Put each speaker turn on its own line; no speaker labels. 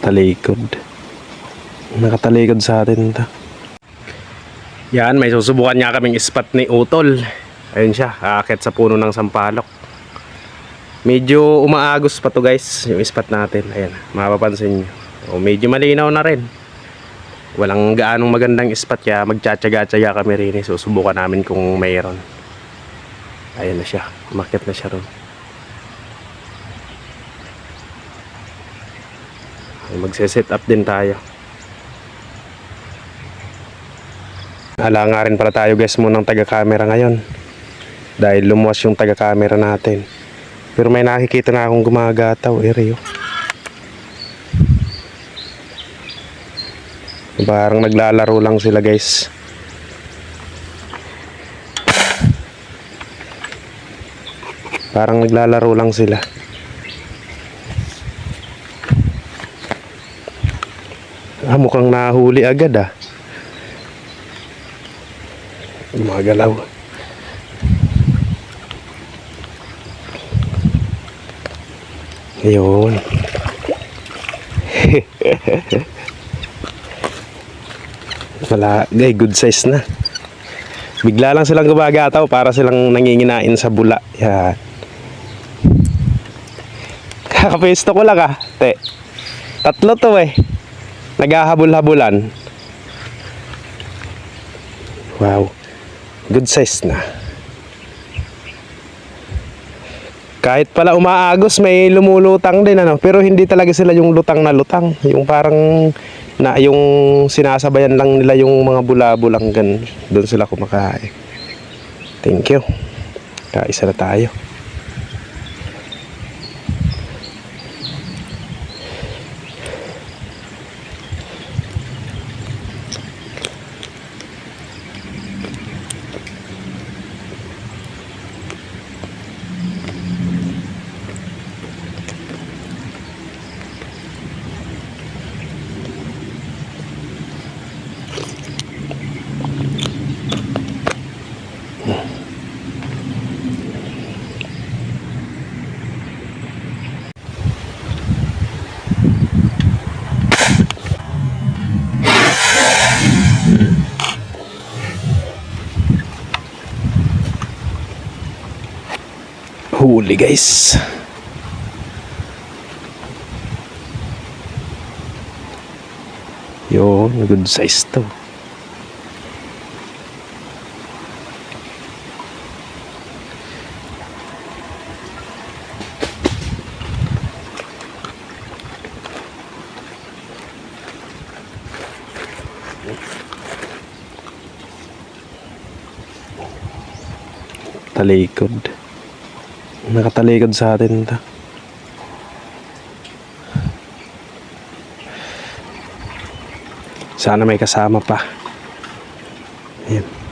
Talikod. Nakatalikod sa atin ito. Yan, may susubukan niya kaming spot ni Utol. Ayun siya, aakit sa puno ng sampalok. Medyo umaagos pa to guys, yung spot natin. Ayan, mapapansin nyo. O, medyo malinaw na rin. Walang gaanong magandang spot kaya magtsatsaga-tsaga kami rin. Susubukan namin kung mayroon. Ayan na siya, umakit na siya ron. Magse-set up din tayo. Ala nga rin pala tayo guys mo ng taga-camera ngayon. Dahil lumuwas yung taga-camera natin. Pero may nakikita na akong gumagataw, eh, Rio. Parang naglalaro lang sila guys. Parang naglalaro lang sila. Ah, mukhang nahuli agad ah. Gumagalaw. Ayun. Wala, gay, good size na. Bigla lang silang gumagataw para silang nanginginain sa bula. Yan. Kakapesto ko lang ah, te. Tatlo to eh. Naghahabol-habulan. Wow. Good size na. Kahit pala umaagos, may lumulutang din ano, pero hindi talaga sila yung lutang na lutang, yung parang na yung sinasabayan lang nila yung mga bula-bulang gan doon sila kumakain. Thank you. Kaisa na tayo. Huli guys. Yun, good size to. Talikod. Nakatalikod sa atin ito. Sana may kasama pa. Ayan.